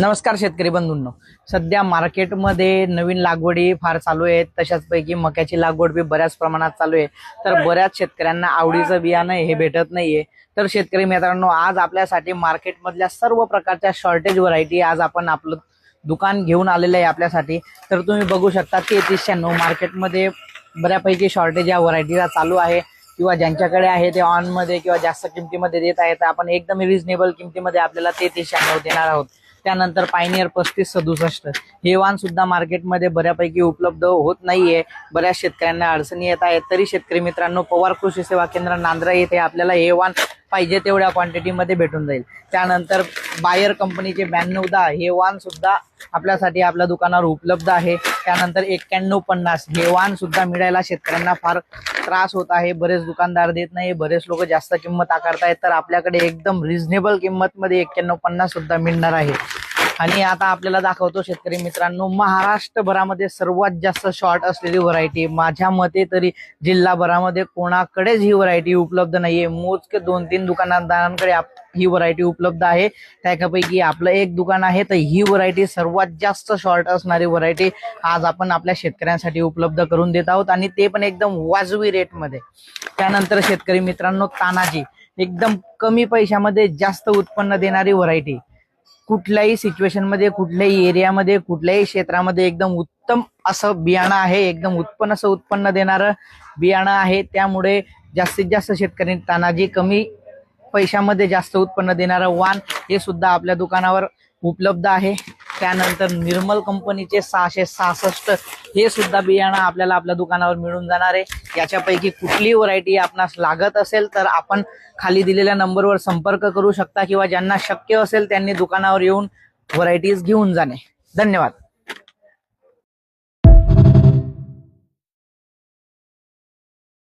नमस्कार शेतकरी बंधूंनो. सध्या मार्केटमध्ये नवीन लागवडी फार चालू आहेत तशाच पैकी मक्याची लागवड बी बऱ्याच प्रमाणात चालू आहे. तर बऱ्याच शेतकऱ्यांना आवडीचं बियाणं हे भेटत नाहीये. तर शेतकरी मित्रांनो आज आपल्यासाठी मार्केटमधल्या सर्व प्रकारच्या शॉर्टेज व्हरायटी आज आपण आपलं दुकान घेऊन आलेलं आहे आपल्यासाठी. तर तुम्ही बघू शकता तेहतीस शहाण्णव मार्केटमध्ये बऱ्यापैकी शॉर्टेज या व्हरायटीला चालू आहे. किंवा ज्यांच्याकडे आहे ते ऑनमध्ये किंवा जास्त किमतीमध्ये देत आहे तर आपण एकदम रिझनेबल किमतीमध्ये आपल्याला तेहतीस शहाण्णव देणार आहोत. त्यानंतर पायनियर पस्तीस सदुसष्ट. हे वाहन सुद्धा मार्केटमध्ये बऱ्यापैकी उपलब्ध होत नाहीये. बऱ्याच शेतकऱ्यांना अडचणी येत आहेत. तरी शेतकरी मित्रांनो पवार कृषी सेवा केंद्र नांद्रा येथे आपल्याला हे वाहन पाहिजे तेवढ्या क्वांटिटीमध्ये भेटून जाईल. त्यानंतर बायर कंपनीचे ब्याण्णव दहा हे वानसुद्धा आपल्यासाठी आपल्या दुकानावर उपलब्ध आहे. त्यानंतर एक्क्याण्णव पन्नास हे वानसुद्धा मिळायला शेतकऱ्यांना फार त्रास होत आहे. बरेच दुकानदार देत नाही बरेच लोक जास्त किंमत आकारतायत. तर आपल्याकडे एकदम रिझनेबल किंमतमध्ये एक्क्याण्णव पन्नाससुद्धा मिळणार आहे. आणि आता आपल्याला दाखवतो शेतकरी मित्रांनो महाराष्ट्रभरामध्ये सर्वात जास्त शॉर्ट असलेली व्हरायटी माझ्या मते तरी जिल्हाभरामध्ये कोणाकडेच ही व्हरायटी उपलब्ध नाहीये. मोजके दोन तीन दुकानदारांकडे ही व्हरायटी उपलब्ध आहे. त्यापैकी आपलं एक दुकान आहे तर ही व्हरायटी सर्वात जास्त शॉर्ट असणारी व्हरायटी आज आपण आपल्या शेतकऱ्यांसाठी उपलब्ध करून देत आहोत. आणि ते पण एकदम वाजवी रेटमध्ये त्यानंतर शेतकरी मित्रांनो तानाजी. एकदम कमी पैशामध्ये जास्त उत्पन्न देणारी व्हरायटी कुठल्याही सिच्युएशनमध्ये कुठल्याही एरियामध्ये कुठल्याही क्षेत्रामध्ये एकदम उत्तम असं बियाणं आहे एकदम उत्पन्न असं उत्पन्न देणारं बियाणं आहे. त्यामुळे जास्तीत जास्त शेतकरी तानाजी कमी पैशामध्ये जास्त उत्पन्न देणारं वाण हे सुद्धा आपल्या दुकानावर उपलब्ध आहे. त्यानंतर निर्मल कंपनीचे सहाशे सहासष्ट हे सुद्धा बियाणं आपल्याला आपल्या दुकानावर मिळून जाणार आहे. याच्यापैकी कुठली व्हरायटी आपणास लागत असेल तर आपण खाली दिलेल्या नंबरवर संपर्क करू शकता किंवा ज्यांना शक्य असेल त्यांनी दुकानावर येऊन व्हरायटीज घेऊन जाणे. धन्यवाद.